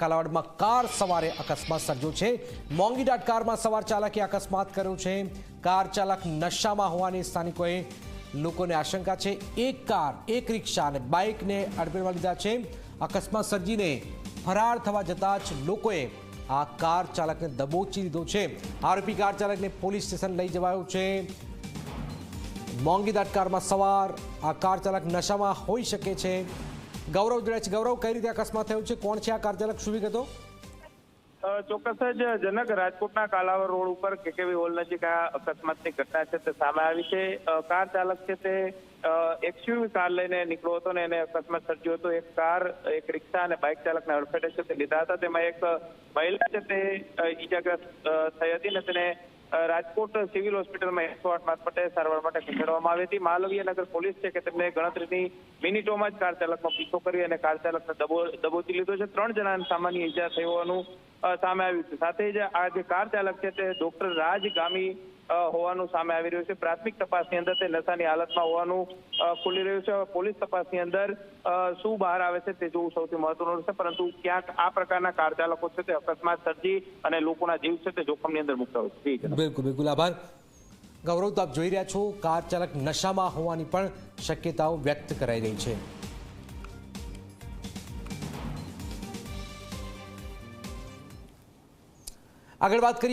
કાલાવાડમાં car સવારે અકસ્માત સર્જો છે. મોંઘીદાટ કારમાં સવાર ચાલકે અકસ્માત કર્યો છે. કાર ચાલક નશામાં હોવાની સ્થાનિકોએ લોકોને આશંકા છે. એક કાર, એક રિક્ષા અને બાઇકને અડફેટમાં લીધા છે. અકસ્માત સર્જીને ફરાર થવા જતાં જ લોકોએ આ કાર ચાલકને દબોચી લીધો છે. આરોપી કાર ચાલકને પોલીસ સ્ટેશન લઈ જવાયો છે. મોંઘીદાટ કારમાં સવાર આ કાર ચાલક નશામાં હોઈ શકે છે. ગૌરવ જોડાય છે. ગૌરવ, કઈ રીતે અકસ્માત થયો છે? કોણ છે આ કાર ચાલક શું વિગતો? ચોક્કસ જ જનક રાજકોટના કાલાવર રોડ ઉપર કેકેવી હોલ નજીક આ અકસ્માતની ઘટના છે તે સામે આવી છે. કાર ચાલક છે તે એક્સયુવી કાર લઈને નીકળ્યો હતો ને એને અકસ્માત સર્જ્યો હતો. એક કાર, એક રિક્ષા અને બાઇક ચાલકને અડફેટે છે તે લીધા હતા. તેમાં એક મહિલા છે તે ઈજાગ્રસ્ત થઈ હતી ને તેને રાજકોટ સિવિલ હોસ્પિટલમાં એકસો આઠ મારફતે સારવાર માટે ખસેડવામાં આવી હતી. માલવીય નગર પોલીસ છે કે તેમને ગણતરીની મિનિટોમાં જ કાર ચાલકનો પીછો કરી અને કાર ચાલકને દબોચી લીધો છે. ત્રણ જણાને સામાન્ય ઈજા થઈ હોવાનું સામે આવ્યું છે. સાથે જ આ જે કાર ચાલક છે તે ડોક્ટર રાજ ગામી હોવાનું સામે આવી રહ્યું છે. પ્રાથમિક તપાસની અંદર તે નશાની હાલતમાં હોવાનું ખુલી રહ્યું છે. પોલીસ તપાસની અંદર શું બહાર આવે છે તે જોવું સૌથી મહત્વનું રહેશે પરંતુ ક્યાંક આ પ્રકારના કાર ચાલકો છે તે અકસ્માત સર્જી અને લોકોના જીવ છે તે જોખમની અંદર મુકતા હોય છે. બિલકુલ બિલકુલ. આભાર. ગૌરવ, તો આપ જોઈ રહ્યા છો, કાર ચાલક નશામાં હોવાની પણ શક્યતાઓ વ્યક્ત કરાઈ રહી છે. આગળ વાત કરીએ.